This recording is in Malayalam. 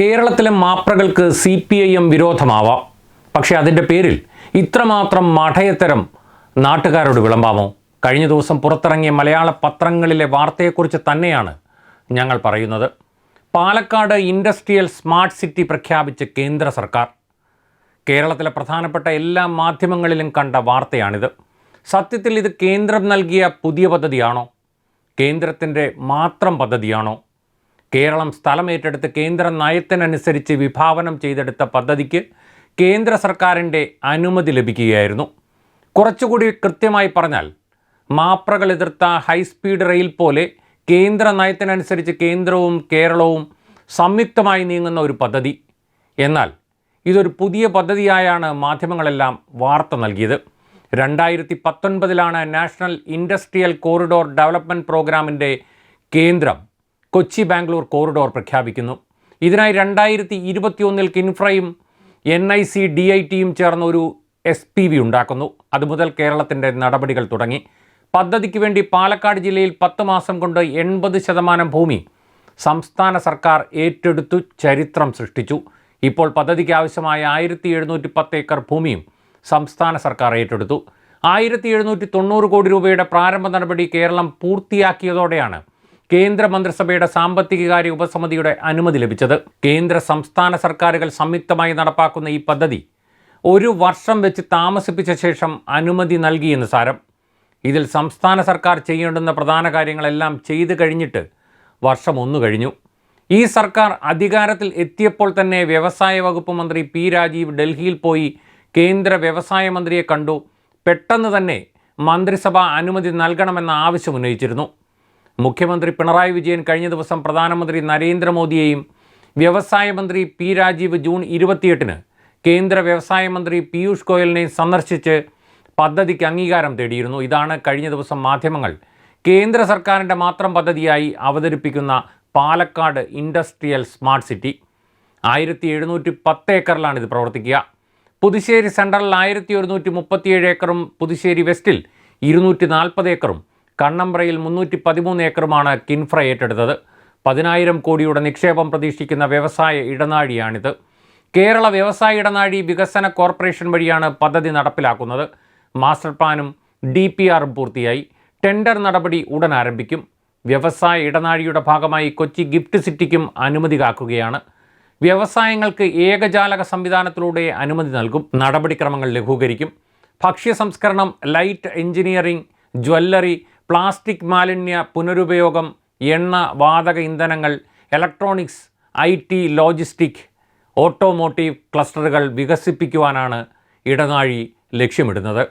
കേരളത്തിലെ മാപ്രകൾക്ക് സി പി ഐ എം വിരോധമാവാം. പക്ഷേ അതിന്റെ പേരിൽ ഇത്രമാത്രം മഠയത്തരം നാട്ടുകാരോട് വിളമ്പാമോ? കഴിഞ്ഞ ദിവസം പുറത്തിറങ്ങിയ മലയാള പത്രങ്ങളിലെ വാർത്തയെക്കുറിച്ച് തന്നെയാണ് ഞങ്ങൾ പറയുന്നത്. പാലക്കാട് ഇൻഡസ്ട്രിയൽ സ്മാർട്ട് സിറ്റി പ്രഖ്യാപിച്ച കേന്ദ്ര സർക്കാർ. കേരളത്തിലെ പ്രധാനപ്പെട്ട എല്ലാ മാധ്യമങ്ങളിലും കണ്ട വാർത്തയാണിത്. സത്യത്തിൽ ഇത് കേന്ദ്രം നൽകിയ പുതിയ പദ്ധതിയാണോ? കേന്ദ്രത്തിന്റെ മാത്രം പദ്ധതിയാണോ? കേരളം സ്ഥലം ഏറ്റെടുത്ത് കേന്ദ്ര നയത്തിനനുസരിച്ച് വിഭാവനം ചെയ്തെടുത്ത പദ്ധതിക്ക് കേന്ദ്ര സർക്കാരിന്റെ അനുമതി ലഭിക്കുകയായിരുന്നു. കുറച്ചുകൂടി കൃത്യമായി പറഞ്ഞാൽ മാപ്രകൾ എതിർത്ത ഹൈസ്പീഡ് റെയിൽ പോലെ കേന്ദ്ര നയത്തിനനുസരിച്ച് കേന്ദ്രവും കേരളവും സംയുക്തമായി നീങ്ങുന്ന ഒരു പദ്ധതി. എന്നാൽ ഇതൊരു പുതിയ പദ്ധതിയായാണ് മാധ്യമങ്ങളെല്ലാം വാർത്ത നൽകിയത്. രണ്ടായിരത്തി പത്തൊൻപതിലാണ് നാഷണൽ ഇൻഡസ്ട്രിയൽ കോറിഡോർ ഡെവലപ്മെന്റ് പ്രോഗ്രാമിന്റെ കേന്ദ്രം കൊച്ചി ബാംഗ്ലൂർ കോറിഡോർ പ്രഖ്യാപിക്കുന്നു. ഇതിനായി രണ്ടായിരത്തി ഇരുപത്തിയൊന്നിൽ കിൻഫ്രയും N I C D I ടിയും ചേർന്ന ഒരു എസ് പി വി ഉണ്ടാക്കുന്നു. അതുമുതൽ കേരളത്തിന്റെ നടപടികൾ തുടങ്ങി. പദ്ധതിക്ക് വേണ്ടി പാലക്കാട് ജില്ലയിൽ പത്ത് മാസം കൊണ്ട് എൺപത് ശതമാനം ഭൂമി സംസ്ഥാന സർക്കാർ ഏറ്റെടുത്തു ചരിത്രം സൃഷ്ടിച്ചു. ഇപ്പോൾ പദ്ധതിക്ക് ആവശ്യമായ ആയിരത്തി എഴുന്നൂറ്റി പത്ത് ഏക്കർ ഭൂമിയും സംസ്ഥാന സർക്കാർ ഏറ്റെടുത്തു. ആയിരത്തി എഴുന്നൂറ്റി തൊണ്ണൂറ് കോടി രൂപയുടെ പ്രാരംഭ നടപടി കേരളം പൂർത്തിയാക്കിയതോടെയാണ് കേന്ദ്ര മന്ത്രിസഭയുടെ സാമ്പത്തികകാര്യ ഉപസമിതിയുടെ അനുമതി ലഭിച്ചത്. കേന്ദ്ര സംസ്ഥാന സർക്കാരുകൾ സംയുക്തമായി നടപ്പാക്കുന്ന ഈ പദ്ധതി ഒരു വർഷം വെച്ച് താമസിപ്പിച്ച ശേഷം അനുമതി നൽകിയെന്ന് സാരം. ഇതിൽ സംസ്ഥാന സർക്കാർ ചെയ്യേണ്ടുന്ന പ്രധാന കാര്യങ്ങളെല്ലാം ചെയ്തു കഴിഞ്ഞിട്ട് വർഷം ഒന്നു കഴിഞ്ഞു. ഈ സർക്കാർ അധികാരത്തിൽ എത്തിയപ്പോൾ തന്നെ വ്യവസായ വകുപ്പ് മന്ത്രി പി രാജീവ് ഡൽഹിയിൽ പോയി കേന്ദ്ര വ്യവസായ മന്ത്രിയെ കണ്ടു. പെട്ടെന്ന് തന്നെ മന്ത്രിസഭ അനുമതി നൽകണമെന്ന ആവശ്യം ഉന്നയിച്ചിരുന്നു. മുഖ്യമന്ത്രി പിണറായി വിജയൻ കഴിഞ്ഞ ദിവസം പ്രധാനമന്ത്രി നരേന്ദ്രമോദിയെയും വ്യവസായ മന്ത്രി പി രാജീവ് ജൂൺ ഇരുപത്തിയെട്ടിന് കേന്ദ്ര വ്യവസായ മന്ത്രി പീയൂഷ് ഗോയലിനെയും സന്ദർശിച്ച് പദ്ധതിക്ക് അംഗീകാരം തേടിയിരുന്നു. ഇതാണ് കഴിഞ്ഞ ദിവസം മാധ്യമങ്ങൾ കേന്ദ്ര സർക്കാരിന്റെ മാത്രം പദ്ധതിയായി അവതരിപ്പിക്കുന്ന പാലക്കാട് ഇൻഡസ്ട്രിയൽ സ്മാർട്ട് സിറ്റി. ആയിരത്തി എഴുന്നൂറ്റി പത്ത് ഏക്കറിലാണ് ഇത് പ്രവർത്തിക്കുക. പുതുശ്ശേരി സെൻട്രലിൽ ആയിരത്തി ഒരുന്നൂറ്റി മുപ്പത്തിയേഴ് ഏക്കറും പുതുശ്ശേരി വെസ്റ്റിൽ ഇരുന്നൂറ്റി നാൽപ്പത് ഏക്കറും കണ്ണമ്പ്രയിൽ മുന്നൂറ്റി പതിമൂന്ന് ഏക്കറുമാണ് കിൻഫ്ര ഏറ്റെടുത്തത്. പതിനായിരം കോടിയുടെ നിക്ഷേപം പ്രതീക്ഷിക്കുന്ന വ്യവസായ ഇടനാഴിയാണിത്. കേരള വ്യവസായ ഇടനാഴി വികസന കോർപ്പറേഷൻ വഴിയാണ് പദ്ധതി നടപ്പിലാക്കുന്നത്. മാസ്റ്റർ പ്ലാനും ഡി പി ആറും പൂർത്തിയായി. ടെൻഡർ നടപടി ഉടൻ ആരംഭിക്കും. വ്യവസായ ഇടനാഴിയുടെ ഭാഗമായി കൊച്ചി ഗിഫ്റ്റ് സിറ്റിക്കും അനുമതി കാക്കുകയാണ്. വ്യവസായങ്ങൾക്ക് ഏകജാലക സംവിധാനത്തിലൂടെ അനുമതി നൽകും. നടപടിക്രമങ്ങൾ ലഘൂകരിക്കും. ഭക്ഷ്യ സംസ്കരണം ലൈറ്റ് എഞ്ചിനീയറിംഗ് ജ്വല്ലറി പ്ലാസ്റ്റിക് മാലിന്യ പുനരുപയോഗം എണ്ണ വാതക ഇന്ധനങ്ങൾ electronics I T logistic automotive ക്ലസ്റ്ററുകൾ വികസിപ്പിക്കുവാനാണ് ഇടനാഴി ലക്ഷ്യമിടുന്നത്.